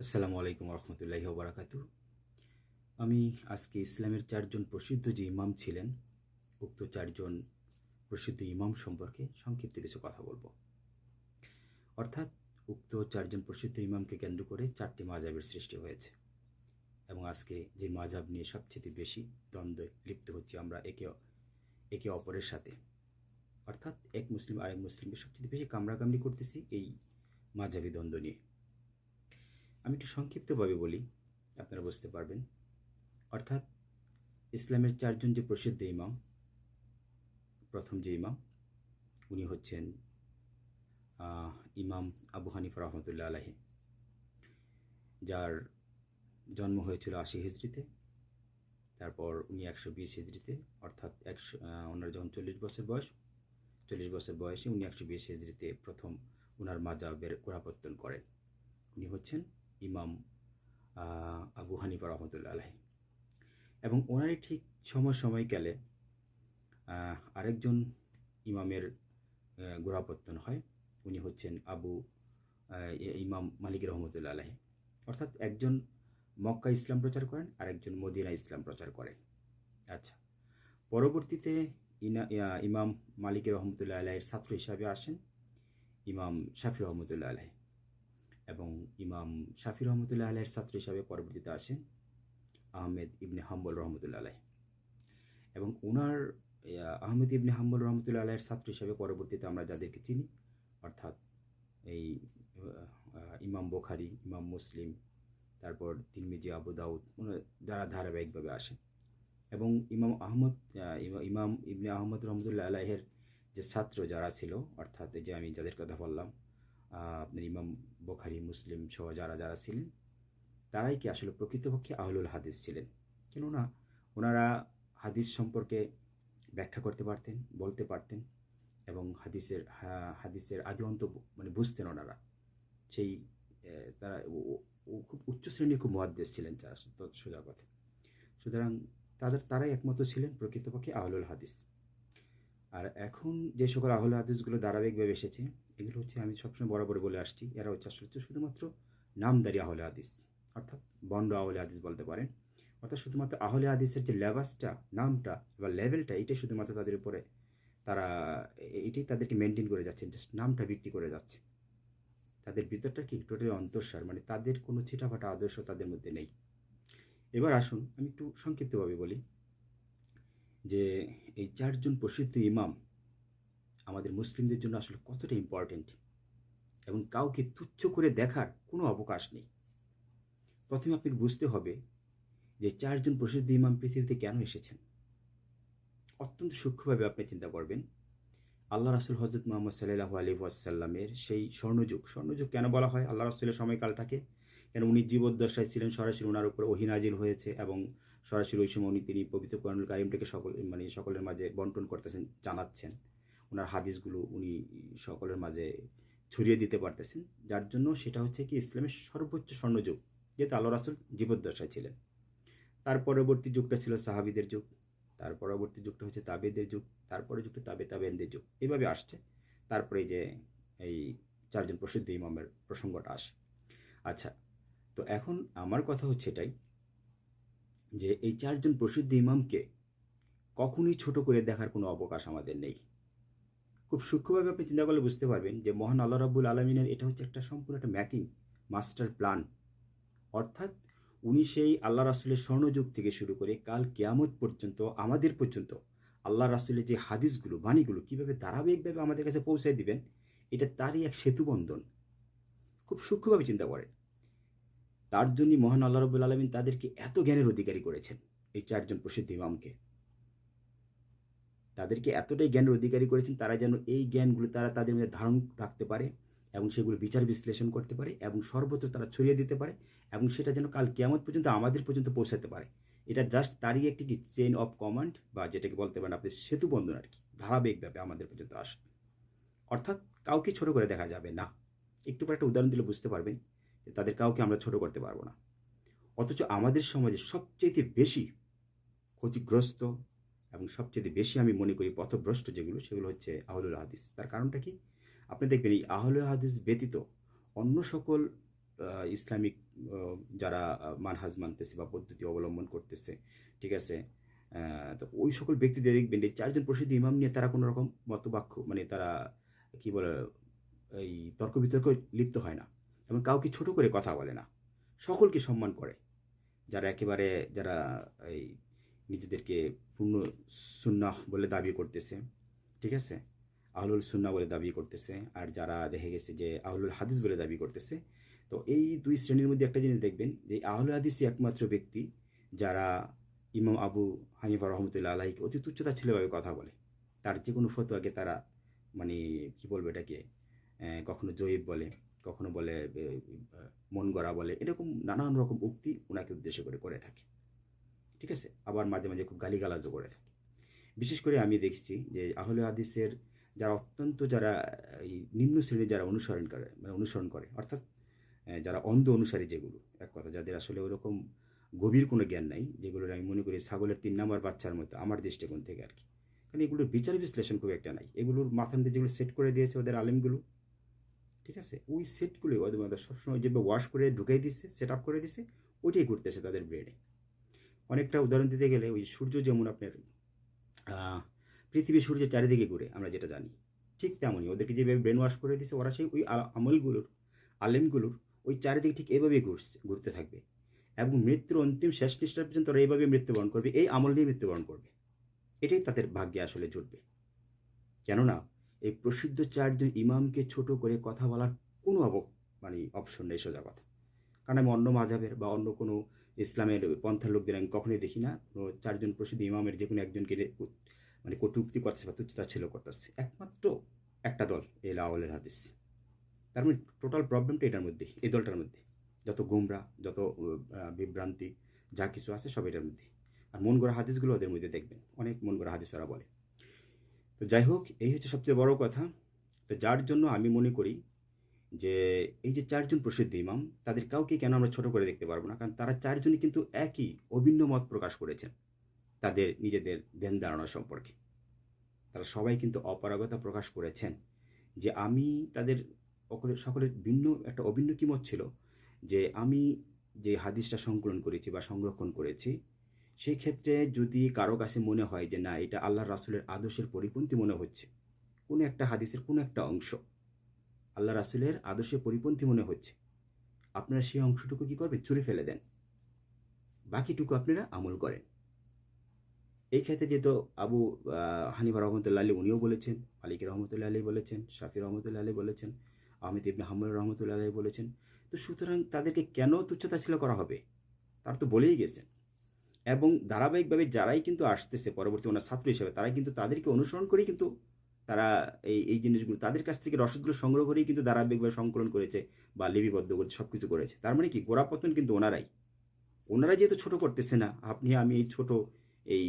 আসসালামু আলাইকুম রহমতুল্লাহি বারাকাতু আমি আজকে ইসলামের চারজন প্রসিদ্ধ যে ইমাম ছিলেন, উক্ত চারজন প্রসিদ্ধ ইমাম সম্পর্কে সংক্ষিপ্ত কিছু কথা বলব। অর্থাৎ উক্ত চারজন প্রসিদ্ধ ইমামকে কেন্দ্র করে চারটি মাজাবের সৃষ্টি হয়েছে এবং আজকে যে মাজাব নিয়ে সবচেয়ে বেশি দ্বন্দ্বে লিপ্ত হচ্ছে আমরা একে একে অপরের সাথে। অর্থাৎ এক মুসলিম আরেক মুসলিমকে সবচেয়ে বেশি কামড়াকামড়ি করতেছি এই মাজাবি দ্বন্দ্ব নিয়ে। আমি একটু সংক্ষিপ্তভাবে বলি, আপনারা বুঝতে পারবেন। অর্থাৎ ইসলামের চারজন যে প্রসিদ্ধ ইমাম, প্রথম যে ইমাম, উনি হচ্ছেন ইমাম আবু হানিফ রহমতুল্লাহ আলাহি যার জন্ম হয়েছিল আশি হিজড়িতে, তারপর উনি একশো বিশ হিজড়িতে, অর্থাৎ একশো ওনার যখন চল্লিশ বছর বয়স, চল্লিশ বছর বয়সে উনি একশো বিশ হিজড়িতে প্রথম ওনার মাজাবের গোড়াপত্তন করেন। উনি হচ্ছেন ইমাম আবু হানিফা রহমতুল্লা আলাহি এবং ওনারই ঠিক সময় সময়কালে আরেকজন ইমামের গোড়াপত্তন হয়। উনি হচ্ছেন আবু ইমাম মালিক রহমতুল্লা আলাহি অর্থাৎ একজন মক্কা ইসলাম প্রচার করেন আর একজন মদিনা ইসলাম প্রচার করেন আচ্ছা পরবর্তীতে ইনা ইমাম মালিক রহমতুল্লাহ আলাহের ছাত্র হিসাবে আসেন, ইমাম শাফি রহমতুল্লাহ আলাহি এবং ইমাম শাফি রহমতুল্লাহ আলাইয়ের ছাত্র হিসাবে পরবর্তীতে আসেন আহমেদ ইবনে হাম্বল রহমতুল্লাহ আলাই এবং ওনার আহমেদ ইবনে হাম্বল রহমতুল্লাহ আলাইয়ের ছাত্র হিসাবে পরবর্তীতে আমরা যাদেরকে চিনি, অর্থাৎ এই ইমাম বোখারি, ইমাম মুসলিম, তারপর তিরমিজি, আবু দাউদ যারা ধারাবাহিকভাবে আসেন। এবং ইমাম আহমদ ইমাম ইবনে আহমদ রহমতুল্লাহ আলাহের যে ছাত্র যারা ছিল, অর্থাৎ যে আমি যাদের কথা বললাম আপনার ইমাম বোখারি, মুসলিম সহ যারা যারা ছিলেন, তারাই কি আসলে প্রকৃতপক্ষে আহলুল হাদিস ছিলেন? কেননা ওনারা হাদিস সম্পর্কে ব্যাখ্যা করতে পারতেন, বলতে পারতেন এবং হাদিসের হাদিসের আদি অন্ত মানে বুঝতেন ওনারা। সেই তারা খুব উচ্চ শ্রেণির খুব মহাদ্দেশ ছিলেন সো- সোজা কথা। সুতরাং তাদের, তারাই একমত ছিলেন প্রকৃতপক্ষে আহলুল হাদিস। আর এখন যে সকল আহল হাদিসগুলো ধারাবাহিকভাবে এসেছে, এগুলো হচ্ছে আমি সবসময় বরাবর বলে আসছি। এরা হচ্ছে আসলে হচ্ছে শুধুমাত্র নামদারি আহলে হাদিস, অর্থাৎ বন্ড আহলে হাদিস বলতে পারেন। অর্থাৎ শুধুমাত্র আহলে হাদিসের যে লেবাসটা, নামটা বা লেভেলটা, এটাই শুধুমাত্র তাদের উপরে তারা এটাই তাদেরকে মেনটেন করে যাচ্ছে জাস্ট নামটা বিক্রি করে যাচ্ছে। তাদের ভিতরটা কি? টোটালি অন্তঃসার মানে তাদের কোনো ছিটাফাটা আদর্শ তাদের মধ্যে নেই। এবার আসুন, আমি একটু সংক্ষিপ্তভাবে বলি। যে এই চারজন প্রসিদ্ধ ইমাম আমাদের মুসলিমদের জন্য আসলে কতটা ইম্পর্টেন্ট এবং কাউকে তুচ্ছ করে দেখার কোনো অবকাশ নেই। প্রথমে আপনাকে বুঝতে হবে যে চারজন প্রসিদ্ধ ইমাম পৃথিবীতে কেন এসেছেন। অত্যন্ত সূক্ষ্মভাবে আপনি চিন্তা করবেন, আল্লাহ রাসুল হজরত মোহাম্মদ সাল্লাহ আলী ওয়াসাল্লামের সেই স্বর্ণযুগ স্বর্ণযুগ কেন বলা হয়? আল্লাহ রাসুলের সময়কালটাকে? কেন উনি জীবদ্দশায় ছিলেন? সরাসরি ওনার উপর অহিনাজিল হয়েছে এবং সরাসরি ওই সময় উনি তিনি পবিত্র কোরআনুল কারিমটাকে সকল মানে সকলের মাঝে বন্টন করতেছেন, জানাচ্ছেন। ওনার হাদিসগুলো উনি সকলের মাঝে ছড়িয়ে দিতে পারতেছেন। যার জন্য সেটা হচ্ছে কি, ইসলামের সর্বোচ্চ স্বর্ণযুগ, যেহেতু আল্লাহ রাসুল জীবদ্দশায় ছিলেন। তার পরবর্তী যুগটা ছিল সাহাবিদের যুগ, তার পরবর্তী যুগটা হচ্ছে তাবেদের যুগ তারপরে যুগটা তাবে তাবেনদের যুগ। এইভাবে আসছে। তারপরে যে এই চারজন প্রসিদ্ধ ইমামের প্রসঙ্গটা আসে। আচ্ছা তো এখন আমার কথা হচ্ছে এটাই যে এই চারজন প্রসিদ্ধ ইমামকে কখনই ছোট করে দেখার কোনো অবকাশ আমাদের নেই। খুব সূক্ষ্মভাবে আপনি চিন্তা করলে বুঝতে পারবেন যে মহান আল্লাহ রাব্বুল আলমিনের এটা হচ্ছে একটা সম্পূর্ণ একটা ম্যাকিং মাস্টার প্ল্যান। অর্থাৎ উনি সেই আল্লাহ রাসুলের স্বর্ণযুগ থেকে শুরু করে কাল কেয়ামত পর্যন্ত, আমাদের পর্যন্ত আল্লাহ রাসুলের যে হাদিসগুলো, বাণীগুলো কীভাবে ধারাবাহিকভাবে আমাদের কাছে পৌঁছায় দিবেন, এটা তারই এক সেতুবন্ধন। খুব সূক্ষ্মভাবে চিন্তা করেন। তার জন্যই মহান আল্লাহ রবুল আলমিন তাদেরকে এত জ্ঞানের অধিকারী করেছেন, এই চারজন প্রসিদ্ধ ইমামকে। তাদেরকে এতটাই জ্ঞানের অধিকারী করেছেন, তারা যেন এই জ্ঞানগুলো তারা তাদের মধ্যে ধারণ রাখতে পারে এবং সেগুলো বিচার বিশ্লেষণ করতে পারে এবং সর্বত্র তারা ছড়িয়ে দিতে পারে এবং সেটা যেন কাল কেমন পর্যন্ত আমাদের পর্যন্ত পৌঁছাতে পারে। এটা জাস্ট তারই একটি কি চেইন অফ কমান্ড বা যেটাকে বলতে পারেন আপনি সেতু বন্ধন আর কি, ধারাবাহিকভাবে আমাদের পর্যন্ত আসে অর্থাৎ কাউকে ছোট করে দেখা যাবে না। একটু পর একটা উদাহরণ দিলে বুঝতে পারবেন। তাদের কাউকে আমরা ছোট করতে পারব না। অথচ আমাদের সমাজে সবচেয়ে বেশি ক্ষতিগ্রস্ত এবং সবচেয়ে বেশি আমি মনে করি পথভ্রষ্ট যেগুলো, সেগুলো হচ্ছে আহলুল হাদিস। তার কারণটা কি? আপনি দেখবেন এই আহলুল হাদিস ব্যতীত অন্য সকল ইসলামিক যারা মানহাজ মানতেছে বা পদ্ধতি অবলম্বন করতেছে, ঠিক আছে? তো ওই সকল ব্যক্তিদের দেখবেন এই চারজন প্রসিদ্ধ ইমাম নিয়ে তারা কোনো রকম মতবাক্য মানে তারা, কি বলে, এই তর্ক বিতর্ক লিপ্ত হয় না। এবং কাউকে ছোট করে কথা বলে না। সকলকে সম্মান করে। যারা একেবারে, যারা এই নিজেদেরকে পূর্ণ সুন্নাহ বলে দাবি করতেছে, ঠিক আছে? আহলুল সুন্না বলে দাবি করতেছে। আর যারা দেখে গেছে যে আহলুল হাদিস বলে দাবি করতেছে, তো এই দুই শ্রেণির মধ্যে একটা জিনিস দেখবেন যে আহলুল হাদিসই একমাত্র ব্যক্তি যারা ইমাম আবু হানিফা রহমতুল্লাহ আলাহিকে অতি তুচ্ছতা ছেলেভাবে কথা বলে। তার যে কোনো ফতোয়াকে তারা মানে কি বলব এটাকে কখনো জয়ীব বলে কখনো বলে মন গড়া বলে, এরকম নানান রকম উক্তি ওনাকে উদ্দেশ্য করে করে থাকে। ঠিক আছে? আবার মাঝে মাঝে খুব গালিগালাজও করে থাকে। বিশেষ করে আমি দেখছি যে আহলে হাদিসের যারা অত্যন্ত যারা, এই নিম্ন শ্রেণির যারা অনুসরণ করে মানে অনুসরণ করে, অর্থাৎ যারা অন্ধ অনুসারী যেগুলো, এক কথা, যাদের আসলে ওরকম গভীর কোনো জ্ঞান নাই, যেগুলোর আমি মনে করি ছাগলের তিন নম্বর বাচ্চার মতো, আমার দৃষ্টিকোণ থেকে আর কি। কারণ এগুলোর বিচার বিশ্লেষণ খুব একটা নাই। এগুলোর মাথার মধ্যে যেগুলো সেট করে দিয়েছে ওদের আলেমগুলো ঠিক আছে? ওই সেটগুলো ওদের সবসময় যেভাবে ওয়াশ করে ঢুকাই দিচ্ছে সেট আপ করে দিচ্ছে, ওইটাই ঘুরতেছে তাদের ব্রেনে অনেকটা উদাহরণ দিতে গেলে ওই সূর্য যেমন আপনার পৃথিবী সূর্যের চারিদিকে ঘুরে, আমরা যেটা জানি। ঠিক তেমনই ওদেরকে যেভাবে ব্রেন ওয়াশ করে দিচ্ছে, ওরা সেই ওই আমলগুলোর, আলেমগুলোর ওই চারিদিকে ঠিক এভাবেই ঘুরছে, ঘুরতে থাকবে। এবং মৃত্যুর অন্তিম শেষ নিষ্ঠা পর্যন্ত ওরা এইভাবে মৃত্যুবরণ করবে, এই আমল নিয়ে মৃত্যুবরণ করবে। এটাই তাদের ভাগ্যে আসলে জুটবে কেননা এই প্রসিদ্ধ চারজন ইমামকে ছোট করে কথা বলার কোনো অব মানে অপশন নেই সোজা কথা। কারণ আমি অন্য মাঝাবের বা অন্য কোনো ইসলামের পন্থার লোকদের আমি কখনোই দেখি না। কোনো চারজন প্রসিদ্ধ ইমামের যে কোনো একজনকে মানে কটুক্তি করতেছে বা তুচ্ছতা ছিল করতেছে। একমাত্র একটা দল এই লাওয়ালের হাদিস। তার মানে টোটাল প্রবলেমটা এটার মধ্যে, এই দলটার মধ্যে। যত গুমরা, যত বিভ্রান্তি, যা কিছু আছে সব এটার মধ্যে। আর মন গড়া হাদিসগুলো ওদের মধ্যে দেখবেন। অনেক মন গড়া হাদিস ওরা বলে। তো যাই হোক, এই হচ্ছে সবচেয়ে বড় কথা। তো যার জন্য আমি মনে করি যে, এই যে চারজন প্রসিদ্ধ ইমাম, তাদের কাউকে কেন আমরা ছোট করে দেখতে পারব না? কারণ তারা চারজনই কিন্তু একই অভিন্ন মত প্রকাশ করেছেন তাদের নিজেদের ধ্যান ধারণা সম্পর্কে। তারা সবাই কিন্তু অপারগতা প্রকাশ করেছেন যে, আমি তাদের সকলের সকলের ভিন্ন, একটা অভিন্ন কি মত ছিল? যে, আমি যে হাদিসটা সংকলন করেছি বা সংরক্ষণ করেছি সেই ক্ষেত্রে যদি কারও কাছে মনে হয় যে না, এটা আল্লাহ রাসুলের আদর্শের পরিপন্থী মনে হচ্ছে, কোনো একটা হাদিসের কোনো একটা অংশ আল্লাহ রাসুলের আদর্শের পরিপন্থী মনে হচ্ছে, আপনারা সেই অংশটুকু কি করবেন? চুরি ফেলে দেন। বাকিটুকু আপনারা আমল করেন। এই ক্ষেত্রে যেহেতু আবু হানিফা রহমতুল্লাহ আলী উনিও বলেছেন, মালিক রহমতুল্লাহ আলী বলেছেন, শাফি রহমতুল্লাহ আলী বলেছেন, আহমেদ ইবনে হামুদ রহমতুল্লাহ আলী বলেছেন, তো সুতরাং তাদেরকে কেন তুচ্ছতাছিল করা হবে? তার তো বলেই গেছেন। এবং ধারাবাহিকভাবে যারাই কিন্তু আসতেছে, পরবর্তী ওনার ছাত্র হিসেবে, তারাই কিন্তু তাদেরকে অনুসরণ করেই কিন্তু তারা এই এই জিনিসগুলো, তাদের কাছ থেকে রসদগুলো সংগ্রহ করেই কিন্তু ধারাবাহিকভাবে সংকলন করেছে বা লিপিবদ্ধ করেছে সব কিছু করেছে। তার মানে কি? গোড়াপতন কিন্তু ওনারাই। ওনারা যেহেতু ছোট করতেছে না, আপনি, আমি এই ছোট এই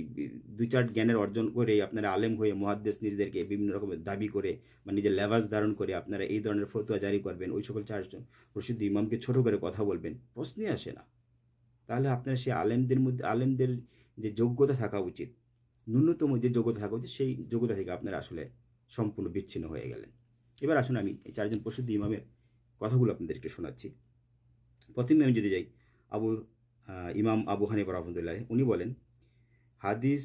দুই চার জ্ঞানের অর্জন করে আপনারা আলেম হয়ে মহাদ্দেশ নিজেদেরকে বিভিন্ন রকমের দাবি করে বা নিজের লেবাস ধারণ করে আপনারা এই ধরনের ফতোয়া জারি করবেন, ওই সকল চারজন প্রসিদ্ধ ইমামকে ছোট করে কথা বলবেন, প্রশ্নই আসে না। তাহলে আপনার সেই আলেমদের মধ্যে, আলেমদের যে যোগ্যতা থাকা উচিত, ন্যূনতম যে যোগ্যতা থাকা উচিত, সেই যোগ্যতা থেকে আপনারা আসলে সম্পূর্ণ বিচ্ছিন্ন হয়ে গেলেন। এবার আসুন আমি এই চারজন প্রসিদ্ধ ইমামের কথাগুলো আপনাদেরকে শোনাচ্ছি। প্রথমে আমি যদি যাই, আবু ইমাম আবু হানিফা রহমতুল্লাহ উনি বলেন, হাদিস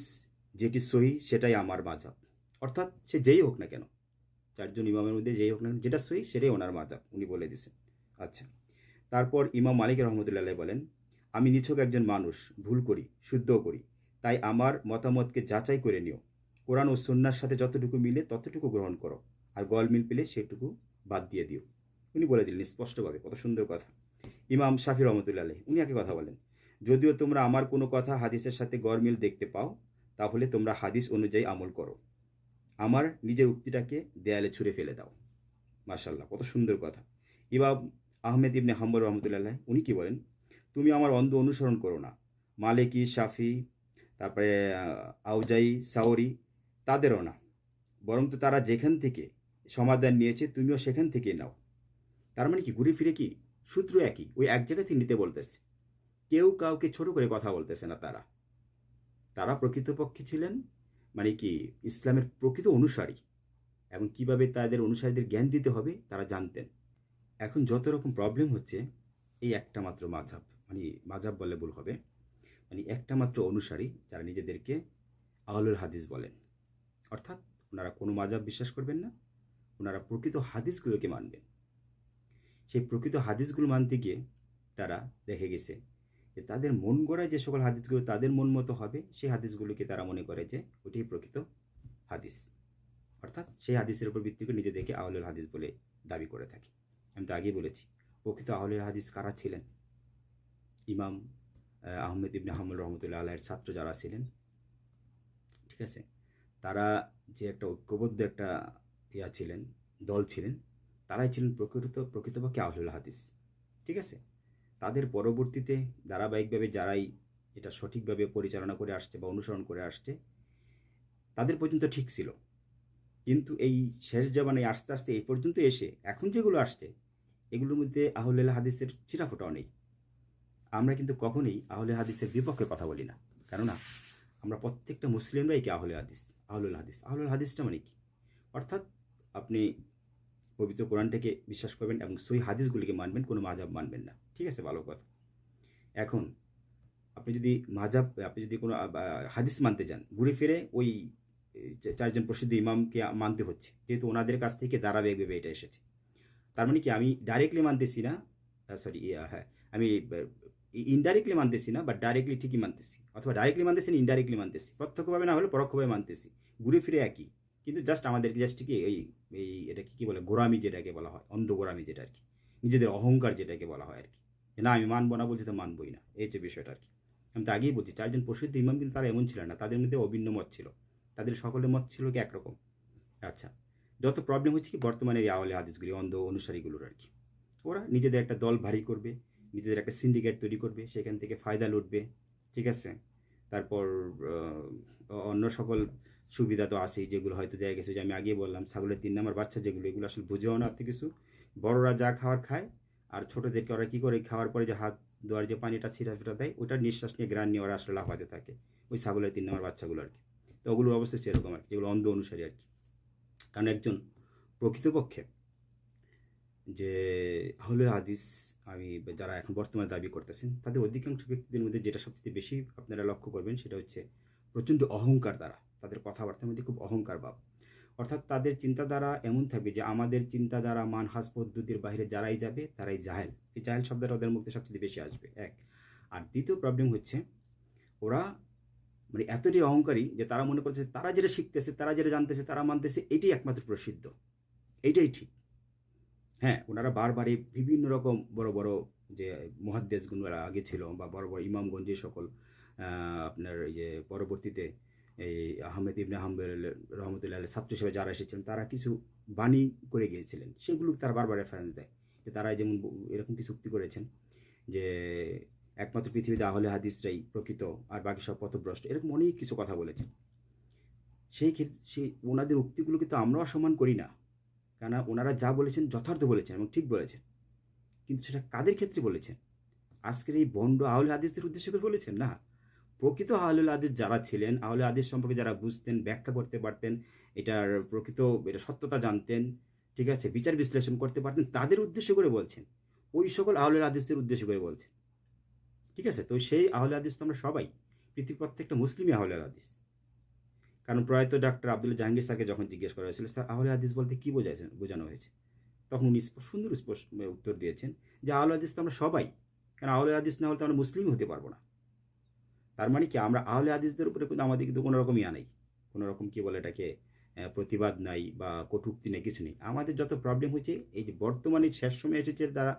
যেটি সহি, সেটাই আমার মাঝাব অর্থাৎ সে যেই হোক না কেন, চারজন ইমামের মধ্যে যেই হোক না যেটা সহি, সেটাই ওনার মাঝাব উনি বলে দিছেন আচ্ছা তারপর ইমাম মালিক রহমতুল্লাহ বলেন আমি নিছক একজন মানুষ ভুল করি শুদ্ধও করি। তাই আমার মতামতকে যাচাই করে নিও। কোরআন ও সন্ন্যার সাথে যতটুকু মিলে ততটুকু গ্রহণ করো। আর গলমিল পেলে সেটুকু বাদ দিয়ে দিও। উনি বলে দিলেন স্পষ্টভাবে কত সুন্দর কথা। ইমাম শাফি রহমতুল্লাহ আলাইহ, উনি একে কথা বলেন যদিও তোমরা আমার কোনো কথা হাদিসের সাথে গরমিল দেখতে পাও তাহলে তোমরা হাদিস অনুযায়ী আমল করো। আমার নিজের উক্তিটাকে দেয়ালে ছুঁড়ে ফেলে দাও। মাশাল্লাহ কত সুন্দর কথা। ইমাম আহমেদ ইবনে হাম্বর রহমতুল্লাহ উনি কি বলেন? তুমি আমার অন্ধ অনুসরণ করো না। মালিকি, শাফি, তারপরে আউজাই, সাওরি, তাদেরও না। বরং তো তারা যেখান থেকে সমাধান নিয়েছে, তুমিও সেখান থেকে নাও। তার মানে কি, ঘুরে ফিরে কি? সূত্র একই, ওই এক জায়গা থেকে নিতে বলতেছে। কেউ কাউকে ছোট করে কথা বলতেছে না তারা। তারা প্রকৃতপক্ষে ছিলেন মানে কি, ইসলামের প্রকৃত অনুসারী। এবং কীভাবে তাদের অনুসারীদের জ্ঞান দিতে হবে, তারা জানতেন। এখন যত রকম প্রবলেম হচ্ছে, এই একটা মাত্র মাঝাব। মানে মাজাব বলে ভুল হবে। মানে একটা মাত্র অনুসারী যারা নিজেদেরকে আহলুল হাদিস বলেন। অর্থাৎ ওনারা কোনো মাজাব বিশ্বাস করবেন না, ওনারা প্রকৃত হাদিসগুলোকে মানবেন। সেই প্রকৃত হাদিসগুলো মানতে গিয়ে তারা দেখে গেছে যে তাদের মন গড়ায় যে সকল হাদিসগুলো তাদের মন মতো হবে, সেই হাদিসগুলোকে তারা মনে করে যে ওটাই প্রকৃত হাদিস। অর্থাৎ সেই হাদিসের উপর ভিত্তি করে নিজেদেরকে আহলুল হাদিস বলে দাবি করে থাকে। আমি তো আগেই বলেছি, প্রকৃত আহলুল হাদিস কারা ছিলেন? ইমাম আহমেদ ইবনে হামুল রহমতুল্লাহ আল্লাহের ছাত্র যারা ছিলেন, ঠিক আছে? তারা যে একটা ঐক্যবদ্ধ একটা ইয়া ছিলেন, দল ছিলেন, তারাই ছিলেন প্রকৃত, প্রকৃতপক্ষে আহলুল হাদিস, ঠিক আছে? তাদের পরবর্তীতে ধারাবাহিকভাবে যারাই এটা সঠিকভাবে পরিচালনা করে আসছে বা অনুসরণ করে আসছে, তাদের পর্যন্ত ঠিক ছিল। কিন্তু এই শেষ জবানে আস্তে আস্তে এই পর্যন্ত এসে এখন যেগুলো আসছে, এগুলোর মধ্যে আহলে হাদিসের চিরাফোটাও নেই। আমরা কিন্তু কখনোই আহলে হাদিসের বিপক্ষে কথা বলি না। কেননা, আমরা প্রত্যেকটা মুসলিমরাই কি আহলে হাদিস? আহলুল হাদিস। আহলুল হাদিসটা মানে কি? অর্থাৎ আপনি পবিত্র কোরআনটাকে বিশ্বাস করবেন এবং সই হাদিসগুলিকে মানবেন, কোনো মাজাব মানবেন না। ঠিক আছে, ভালো কথা। এখন, আপনি যদি মাজাব আপনি যদি কোনো হাদিস মানতে যান, ঘুরে ফিরে ওই চারজন প্রসিদ্ধ ইমামকে মানতে হচ্ছে। যেহেতু ওনাদের কাছ থেকে ধারাবাহিকভাবে এটা এসেছে। তার মানে কি আমি ডাইরেক্টলি মানতেছি না? সরি হ্যাঁ আমি ইনডাইরেক্টলি মানতেছি না বাট ডাইরেক্টলি ঠিকই মানতেছি। অথবা ডাইরেক্টলি মানতেছি না ইনডাইরেক্টলি মানতেছি। প্রত্যক্ষভাবে না হলে পরোক্ষভাবে মানতেছি। ঘুরে ফিরে একই। কিন্তু জাস্ট আমাদেরকে জাস্ট কি এই এই এটা কি বলে গোরামি যেটাকে বলা হয়, অন্ধ গোরামি যেটা আর কি নিজেদের অহংকার যেটাকে বলা হয় আর কি না, আমি মানবো না বলছি তো মানবই না। এই যে বিষয়টা আর কি আমি তো আগেই বলছি, চারজন প্রসিদ্ধ ইমাম কিন্তু তারা এমন ছিল না। তাদের মধ্যে অভিন্ন মত ছিল। তাদের সকলের মত ছিল কি একরকম? আচ্ছা যত প্রবলেম হচ্ছে কি বর্তমানে এই আওয়ালে হাদিসগুলি, অন্ধ অনুসারীগুলোর আর কি ওরা নিজেদের একটা দল ভারী করবে। নিজেদের একটা সিন্ডিকেট তৈরি করবে, সেখান থেকে ফায়দা লুটবে, ঠিক আছে? তারপর অন্য সকল সুবিধা তো আছেই, যেগুলো হয়তো দেখা গেছে, যে আমি আগে বললাম, ছাগলের তিন নাম্বার বাচ্চা যেগুলো, এগুলো আসলে বুঝেও না অর্থে কিছু। বড়রা যা খাবার খায়, আর ছোটোদেরকে ওরা কী করে, খাওয়ার পরে যে হাত দেওয়ার যে পানিটা, ছিটা ফিটা দেয় ওটা নিঃশ্বাস নিয়ে গ্রান নিয়ে ওরা আসলে লাফাতে থাকে, ওই ছাগলের তিন নাম্বার বাচ্চাগুলো আর কি। তো ওগুলোর অবস্থা সেরকম আর কি, যেগুলো অন্ধ অনুসারী আর কি। কারণ একজন প্রকৃতপক্ষে যে আহলুল হাদিস আমি যারা এখন বর্তমানে দাবি করতেছেন, তাদের অধিকাংশ ব্যক্তিদের মধ্যে যেটা সবচেয়ে বেশি আপনারা লক্ষ্য করবেন সেটা হচ্ছে প্রচণ্ড অহংকার দ্বারা, তাদের কথাবার্তার মধ্যে খুব অহংকার ভাব। অর্থাৎ তাদের চিন্তাধারা এমন থাকবে যে আমাদের চিন্তাধারা মানহাজ পদ্ধতির বাইরে যারাই যাবে তারাই জাহেল। এই জাহেল শব্দটা ওদের মধ্যে সবচেয়ে বেশি আসবে, এক। আর দ্বিতীয় প্রবলেম হচ্ছে ওরা মানে এতটাই অহংকারী যে তারা মনে করছে তারা যেটা শিখতেছে, তারা যেটা জানতেছে, তারা মানতেছে এটাই একমাত্র প্রসিদ্ধ। এইটাই ঠিক। হ্যাঁ ওনারা বারবারই বিভিন্ন রকম বড় বড় যে মহাদ্দেশগুলো আগে ছিল বা বড় বড় ইমামগঞ্জ যে সকল আপনার এই যে পরবর্তীতে এই আহমেদ ইবনে আহমেদ রহমতুল্লাহ ছাত্র হিসেবে যারা এসেছিলেন, তারা কিছু বাণী করে গিয়েছিলেন। সেগুলো তারা বারবার রেফারেন্স দেয় যে তারা যেমন এরকম কিছু উক্তি করেছেন যে একমাত্র পৃথিবীতে আহলে হাদিসরাই প্রকৃত আর বাকি সব পথভ্রষ্ট, এরকম অনেক কিছু কথা বলেছেন। সেই ক্ষেত্রে, সেই ওনাদের উক্তিগুলোকে তো আমরাও সম্মান করি না। কেননা ওনারা যা বলেছেন যথার্থ বলেছেন এবং ঠিক বলেছেন। কিন্তু সেটা কাদের ক্ষেত্রে বলেছেন? আজকের এই বন্ড আহলে হাদিসদের উদ্দেশ্য করে বলেছেন না? প্রকৃত আহলুল হাদিস যারা ছিলেন, আহলে আদেশ সম্পর্কে যারা বুঝতেন, ব্যাখ্যা করতে পারতেন, এটার প্রকৃত, এটা সত্যতা জানতেন, ঠিক আছে, বিচার বিশ্লেষণ করতে পারতেন, তাদের উদ্দেশ্য করে বলছেন। ওই সকল আহলুল হাদিসদের উদ্দেশ্য করে বলছেন। ঠিক আছে, তো সেই আহলে হাদিস তো আমরা সবাই, পৃথিবীর প্রত্যেকটা মুসলিমই আহলে হাদিস। কারণ প্রয়াত ডাক্তার আব্দুল জাহাঙ্গীর স্যারকে যখন জিজ্ঞেস করা হয়েছিল, স্যার, আহলে হাদিস বলতে কী বোঝাইছেন বোঝানো হয়েছে? তখন উনি সুন্দর স্পষ্ট উত্তর দিয়েছেন যে, আহলে হাদিস তো আমরা সবাই, কারণ আহলে হাদিস না হলে তো আমরা মুসলিম হতে পারব না। তার মানে কি, আমরা আহলে হাদিসদের উপরে কিন্তু আমাদের কিন্তু কোনো রকম ইয়া নেই, কোনো রকম কী বলে এটাকে প্রতিবাদ নাই বা কটুক্তি নেই, কিছু নেই। আমাদের যত প্রবলেম হয়েছে, এই যে বর্তমানে শেষ সময় এসেছে তারা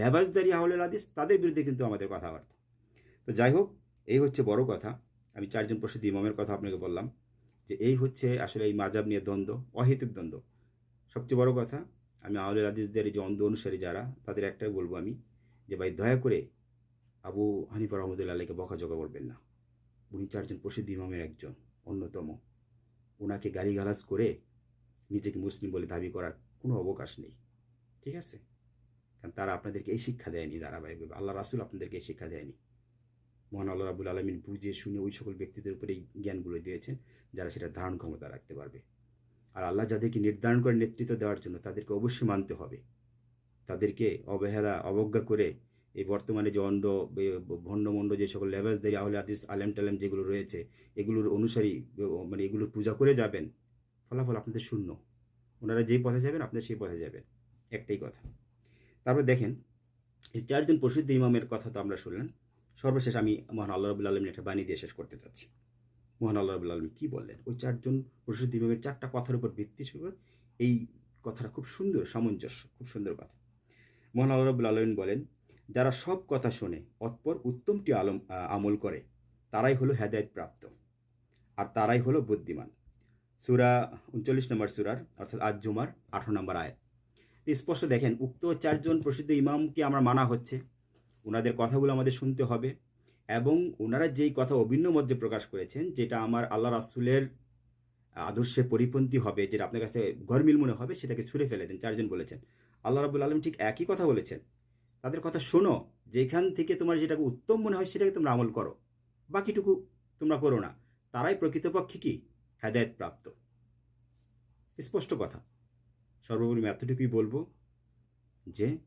লেবাসদারি আহলে হাদিস, তাদের বিরুদ্ধে কিন্তু আমাদের কথাবার্তা। তো যাই হোক, এই হচ্ছে বড় কথা। আমি চারজন প্রসিদ্ধ ইমামের কথা আপনাকে বললাম যে এই হচ্ছে আসলে এই মাজাব নিয়ে দ্বন্দ্ব, অহেতুক দ্বন্দ্ব। সবচেয়ে বড় কথা, আমি আহলে হাদিসদের এই যে অন্ধ অনুসারী যারা, তাদের একটাই বলব আমি যে ভাই দয়া করে আবু হানিফা রহমতুল্লাহ আলীকে বকাঝকা করবেন না। উনি চারজন প্রসিদ্ধ ইমামের একজন, অন্যতম। ওনাকে গালিগালাজ করে নিজেকে মুসলিম বলে দাবি করার কোনো অবকাশ নেই। ঠিক আছে? কারণ তারা আপনাদেরকে এই শিক্ষা দেয়নি ধারাবাহিকভাবে। আল্লাহ রাসুল আপনাদেরকে এই শিক্ষা দেয়নি। মহান আল্লাহ রাবুল আলমিন বুঝে শুনে ওই সকল ব্যক্তিদের উপরে এই জ্ঞানগুলো দিয়েছেন, যারা সেটা ধারণ ক্ষমতা রাখতে পারবে। আর আল্লাহ যাদেরকে নির্ধারণ করে নেতৃত্ব দেওয়ার জন্য তাদেরকে অবশ্যই মানতে হবে। তাদেরকে অবহেলা, অবজ্ঞা করে এই বর্তমানে যে অন্ড ভণ্ডমণ্ড যে সকল লেবাসদারি আহলে আদিস আলেম টালেম যেগুলো রয়েছে, এগুলোর অনুসারী মানে এগুলোর পূজা করে যাবেন, ফলাফল আপনাদের শূন্য। ওনারা যেই পথে যাবেন আপনারা সেই পথে যাবেন। একটাই কথা। তারপর দেখেন, এই চারজন প্রসিদ্ধ ইমামের কথা তো আমরা শুনলেন সর্বশেষ আমি মহান আল্লাহ রবুল্লা আলমিন একটা বাণী দিয়ে শেষ করতে চাচ্ছি মহান আল্লাহ রবুল্লা আলমী কী বললেন? ওই চারজন প্রসিদ্ধ ইমামের চারটা কথার উপর ভিত্তি করে এই কথাটা খুব সুন্দর, সামঞ্জস্য, খুব সুন্দর কথা। মহান আল্লাহ রবুল্লা আলমিন বলেন, যারা সব কথা শোনে অতপর উত্তমটি আলম আমল করে, তারাই হলো হেদায়ত প্রাপ্ত, আর তারাই হলো বুদ্ধিমান। সুরা উনচল্লিশ নম্বর সুরার, অর্থাৎ আজ জুমার আঠারো নম্বর আয়াত। স্পষ্ট দেখেন, উক্ত চারজন প্রসিদ্ধ ইমামকে আমরা মানা হচ্ছে ওনাদের কথাগুলো আমাদের শুনতে হবে এবং ওনারা যেই কথা অভিন্ন মধ্যে প্রকাশ করেছেন, যেটা আমার আল্লাহ রাসুলের আদর্শে পরিপন্থী হবে, যেটা আপনার কাছে গরমিল মনে হবে, সেটাকে ছুঁড়ে ফেলে দেন, চারজন বলেছেন। আল্লাহ রাবুল আলম ঠিক একই কথা বলেছেন। তাদের কথা শোনো, যেখান থেকে তোমার যেটাকে উত্তম মনে হয় সেটাকে তোমরা আমল করো, বাকিটুকু তোমরা করো না। তারাই প্রকৃতপক্ষে কি? হেদায়ত প্রাপ্ত। স্পষ্ট কথা। সর্বোপরি এতটুকুই বলব যে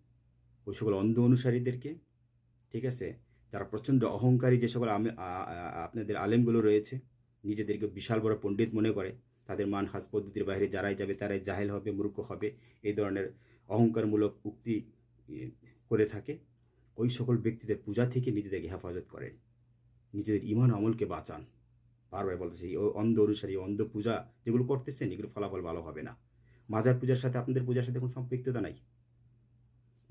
ওই সকল অন্ধ অনুসারীদেরকে ঠিক আছে? যারা প্রচণ্ড অহংকারী যে সকল আপনাদের আলেমগুলো রয়েছে, নিজেদেরকে বিশাল বড় পণ্ডিত মনে করে, তাদের মান হাজ পদ্ধতির বাইরে যারাই যাবে তারাই জাহেল হবে, মূর্খ হবে, এই ধরনের অহংকারমূলক উক্তি করে থাকে, ওই সকল ব্যক্তিদের পূজা থেকে নিজেদেরকে হেফাজত করেন। নিজেদের ইমান আমলকে বাঁচান। বারবার বলতেছি, এই অন্ধ অনুসারী, অন্ধ পূজা যেগুলো করতেছেন, এগুলো ফলাফল ভালো হবে না। মাজার পূজার সাথে আপনাদের পূজার সাথে কোনো সম্পৃক্ততা নাই?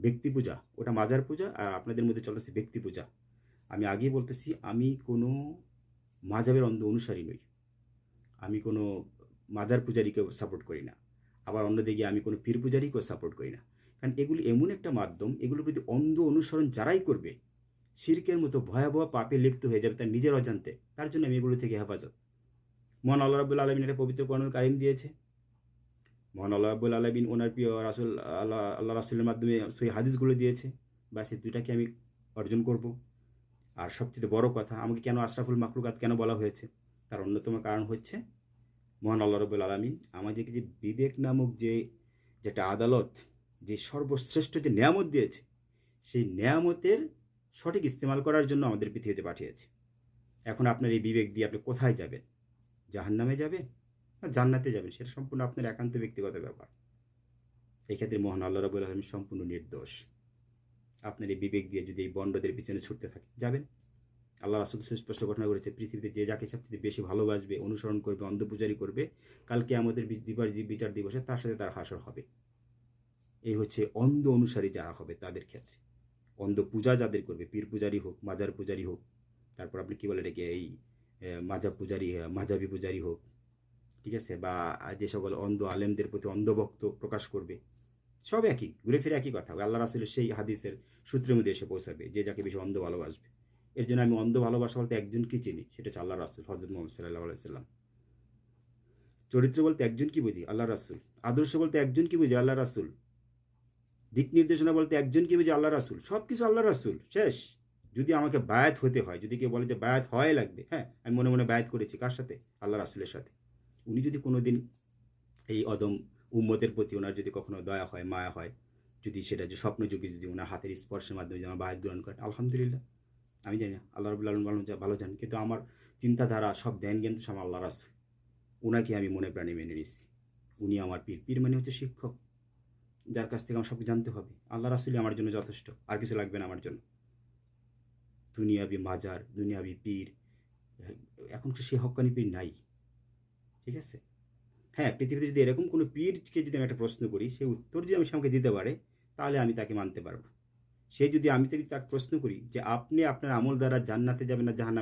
ব্যক্তি পূজা, ওটা মাজার পূজা আর আপনাদের মধ্যে চলতেছে ব্যক্তি পূজা। আমি আগেই বলতেছি, আমি কোনো মাজাবের অন্ধ অনুসারী নই। আমি কোনো মাজার পূজারীকে সাপোর্ট করি না। আবার অন্যদিকে আমি কোনো পীর পূজারীকেও সাপোর্ট করি না। কারণ এগুলি এমন একটা মাধ্যম, এগুলোর প্রতি অন্ধ অনুসরণ যারাই করবে, শিরকের মতো ভয়াবহ পাপে লিপ্ত হয়ে যাবে তার নিজের অজান্তে, তার জন্য আমি এগুলো থেকে হেফাজত। মন আল্লাহ রাবুল আলমিন পবিত্র কর্ণল কারিম দিয়েছে। মহান আল্লাহ রাবুল আলমিন ওনার প্রিয় রাসুল, আল্লাহ আল্লাহ রাসুলের মাধ্যমে সেই হাদিসগুলো দিয়েছে। বা সেই দুইটাকে আমি অর্জন করব। আর সবচেয়ে বড় কথা, আমাকে কেন আশরাফুল মাকলুকাত কেন বলা হয়েছে? তার অন্যতম কারণ হচ্ছে মহান আল্লাহ রবুল আলমিন আমাদেরকে যে বিবেক নামক যে, যেটা আদালত, যে সর্বশ্রেষ্ঠ যে নিয়ামত দিয়েছে, সেই নিয়ামতের সঠিক ইস্তেমাল করার জন্য আমাদের পৃথিবীতে পাঠিয়েছে। এখন আপনার এই বিবেক দিয়ে আপনি কোথায় যাবেন? জাহান্নামে যাবেন? না জান্নাতে যাবেন। সেটা সম্পূর্ণ আপনার একান্ত ব্যক্তিগত ব্যাপার। এক্ষেত্রে ক্ষেত্রে মহান আল্লাহ রবুল আলমী সম্পূর্ণ নির্দোষ। আপনার এই বিবেক দিয়ে যদি এই বন্ডদের পিছনে ছুটতে থাকে যাবেন। আল্লাহ রাসুল সুস্পষ্ট ঘটনা করেছে, পৃথিবীতে যে যাকে সবচেয়ে বেশি ভালোবাসবে, অনুসরণ করবে, অন্ধপূজারি করবে কালকে আমাদের দিবার বিচার দিবসে তার সাথে তার হাসর হবে। এই হচ্ছে অন্ধ অনুসারী যারা হবে তাদের ক্ষেত্রে। অন্ধ পূজা যাদের করবে, পীর পূজারি হোক, মাজার পূজারি হোক, তারপর আপনি কী বলে এটাকে এই মাজা পূজারি, মাজাবি পূজারি হোক ঠিক আছে? বা যে সকল অন্ধ আলেমদের প্রতি অন্ধভক্ত প্রকাশ করবে, সব একই, ঘুরে ফিরে একই কথা। আল্লাহ রাসুলের সেই হাদিসের সূত্রের মধ্যে এসে পৌঁছাবে, যে যাকে বেশি অন্ধ ভালোবাসবে। এর জন্য আমি অন্ধ ভালোবাসা বলতে একজনকে চিনি? সেটা হচ্ছে আল্লাহ রাসুল হজরত মোহাম্মদ সাল্লাহ আলাইসাল্লাম চরিত্র বলতে একজন কি বুঝি? আল্লাহ রাসুল। আদর্শ বলতে একজন কি বুঝি? আল্লাহ রাসুল। দিক নির্দেশনা বলতে একজন কি বুঝি? আল্লাহ রাসুল। সব কিছু আল্লাহ রাসুল, শেষ। যদি আমাকে বায়াত হতে হয়, যদি কেউ বলে যে বায়াত হয় লাগবে হ্যাঁ আমি মনে মনে বায়াত করেছি। কার সাথে? আল্লাহ রাসুলের সাথে। উনি যদি কোনোদিন এই অদম উম্মতের প্রতি ওনার যদি কখনো দয়া হয়, মায়া হয়, যদি সেটা যে স্বপ্নযোগী যদি ওনার হাতের স্পর্শের মাধ্যমে যদি আমার বায়াত গ্রহণ করেন আলহামদুলিল্লাহ। আমি জানি না আল্লাহ রবুল্লা আলম ভালো জানেন, কিন্তু আমার চিন্তাধারা সব ধ্যান জ্ঞান তো সব আল্লাহ রাসুল। ওনাকে আমি মনে প্রাণে মেনে নিচ্ছি উনি আমার পীর। পীর মানে হচ্ছে শিক্ষক। যার কাছ থেকে আমার সব জানতে হবে। আল্লাহ রাসুলই আমার জন্য যথেষ্ট। আর কিছু লাগবে না আমার জন্য। দুনিয়াবি মাজার, দুনিয়াবি পীর। এখন সে হকানি পীর নাই। ঠিক আছে? হ্যাঁ পৃথিবীতে যদি এরকম কোনো পীরকে যদি আমি একটা প্রশ্ন করি, সে উত্তর যদি আমি সে আমাকে দিতে পারে, তাহলে আমি তাকে মানতে পারব। সে যদি আমি তাকে তাকে প্রশ্ন করি যে, আপনি আপনার আমল দ্বারা জান্নাতে যাবেন না জাহান্নামে